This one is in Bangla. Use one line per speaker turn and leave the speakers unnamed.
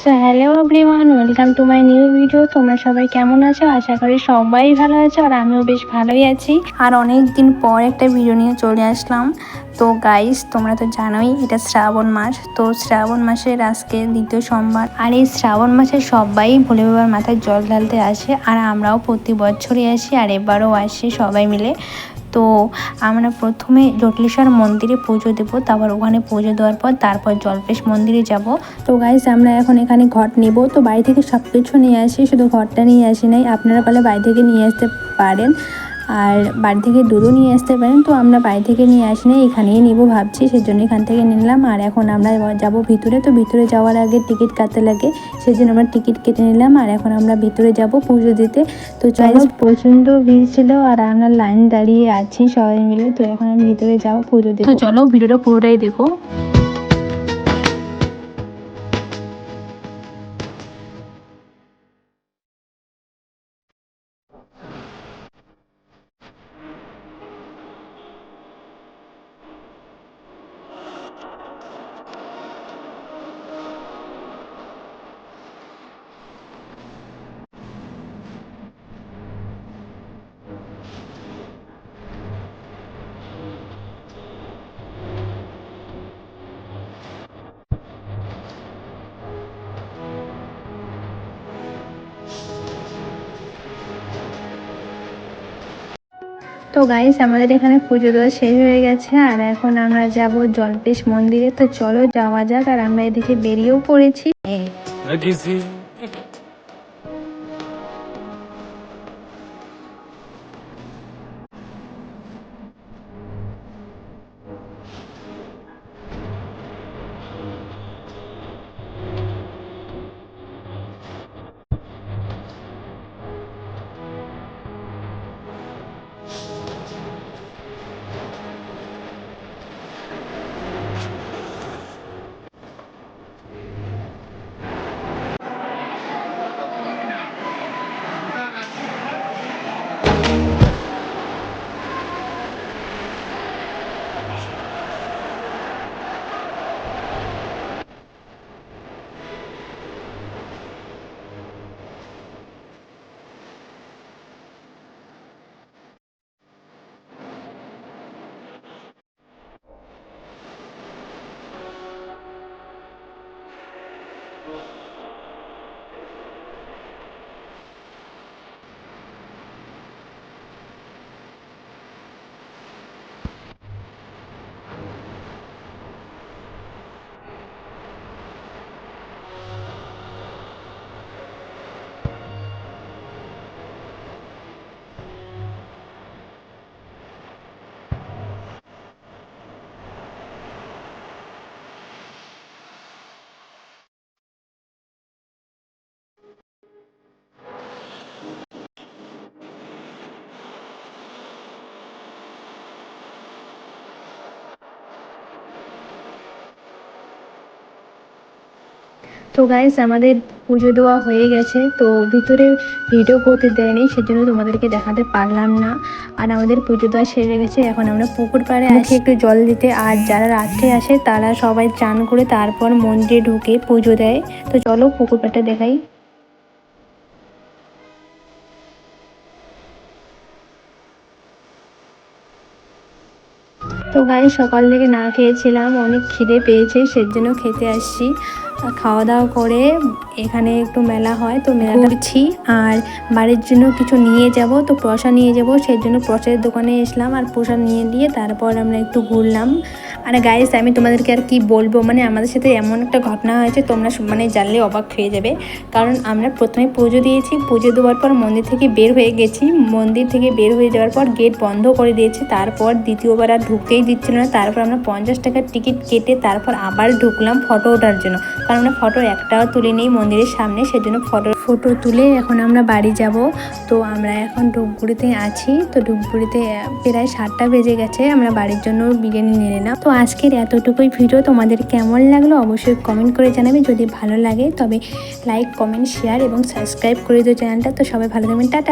Hello everyone welcome to my new video তোমরা সবাই কেমন আছো? আশা করি সবাই ভালো আছো আর আমিও বেশ ভালোই আছি। আর অনেক দিন পর একটা ভিডিও নিয়ে চলে আসলাম। তো গাইস তোমরা তো জানোই এটা শ্রাবণ মাস। তো শ্রাবণ মাসের আজকে দ্বিতীয় সোমবার। আর এই শ্রাবণ মাসে সবাই ভোলে বাবার মাথায় জল ঢালতে আসে। আর আমরাও প্রতি বছরই আসি আর এবারও আসি সবাই মিলে। তো আমরা প্রথমে জটলেশ্বর মন্দিরে পুজো দেবো, তারপর ওখানে পুজো দেওয়ার পর তারপর জলপেশ মন্দিরে যাব। তো গাইজ আমরা এখন এখানে ঘট নেব। তো বাড়ি থেকে সব কিছু নিয়ে আসি, শুধু ঘরটা নিয়ে আসি নাই, আপনারা পারলে বাড়ি থেকে নিয়ে আসতে পারেন। আর বাড়ি থেকে দুধও নিয়ে আসতে পারেন। তো আমরা বাড়ি থেকে নিয়ে আসি না এখানেই নিব ভাবছি সেজন্য এখান থেকে নিলাম। আর এখন আমরা যাব ভিতরে তো ভিতরে যাওয়ার আগে টিকিট কাটতে লাগে সেজন্য আমরা টিকিট কেটে নিলাম। আর এখন আমরা ভিতরে যাব পুজো দিতে। তো চলো প্রচণ্ড ভিড় ছিল আর আমরা লাইন দাঁড়িয়ে আছি সবাই মিলে তো এখন আমি ভিতরে যাব পুজো দিতে। চলো ভিডিওটা পুরোটাই দেখো। গাইস আমাদের এখানে পুজো দেওয়া শেষ হয়ে গেছে আর এখন আমরা যাব জলপেশ মন্দিরে। তো চলো যাওয়া যাক আর আমরা এদিকে বেরিয়েও পড়েছি। তো গাইস আমাদের পুজো দেওয়া হয়ে গেছে। তো ভিতরে ভিডিও করতে দেয়নি সেজন্য তোমাদেরকে দেখাতে পারলাম না। আর আমাদের পুজো দেওয়া সেরে গেছে এখন আমরা পুকুর পাড়ে আসি একটু জল দিতে আর যারা রাত্রে আসে তারা সবাই চান করে তারপর মন্দিরে ঢুকে পুজো দেয়। তো চলো পুকুর পাড়টা দেখাই। তো গায়ে সকাল থেকে না খেয়েছিলাম অনেক খিদে পেয়েছে সেজন্য খেতে আসছি। খাওয়া দাওয়া করে এখানে একটু মেলা হয়, তো মেলা ঘুরছি। আর বাড়ির জন্য কিছু নিয়ে যাব, তো প্রসাদ নিয়ে যাব সেই জন্য প্রসাদের দোকানে এসলাম আর প্রসাদ নিয়ে দিয়ে তারপর আমরা একটু ঘুরলাম। আর গাইস আমি তোমাদেরকে আর কি বলব মানে আমাদের সাথে এমন একটা ঘটনা হয়েছে, তোমরা মানে জানলে অবাক হয়ে যাবে। কারণ আমরা প্রথমে পুজো দিয়েছি, পুজো দেওয়ার পর মন্দির থেকে বের হয়ে গেছি। মন্দির থেকে বের হয়ে যাওয়ার পর গেট বন্ধ করে দিয়েছে, তারপর দ্বিতীয়বার আর ঢুকতেই দিচ্ছিল না। তারপর আমরা পঞ্চাশ টাকার টিকিট কেটে তারপর আবার ঢুকলাম ফটো ওঠার জন্য। কারণ আমরা ফটো একটাও তুলিনি মন্দিরের সামনে, সেজন্য ফটো ফটো তুলে এখন আমরা বাড়ি যাব। তো আমরা এখন ধূপগুড়িতে আছি। তো ধূপগুড়িতে প্রায় সাতটা বেজে গেছে। আমরা বাড়ির জন্য বিরিয়ানি নিয়ে নিলাম। তো আজকের এতটুকুই ভিডিও। তোমাদের কেমন লাগল অবশ্যই কমেন্ট করে জানাবে। যদি ভালো লাগে, তবে লাইক কমেন্ট শেয়ার এবং সাবস্ক্রাইব করে দিও চ্যানেলটা। তো সবাই ভালো থাকবেন। টাটা।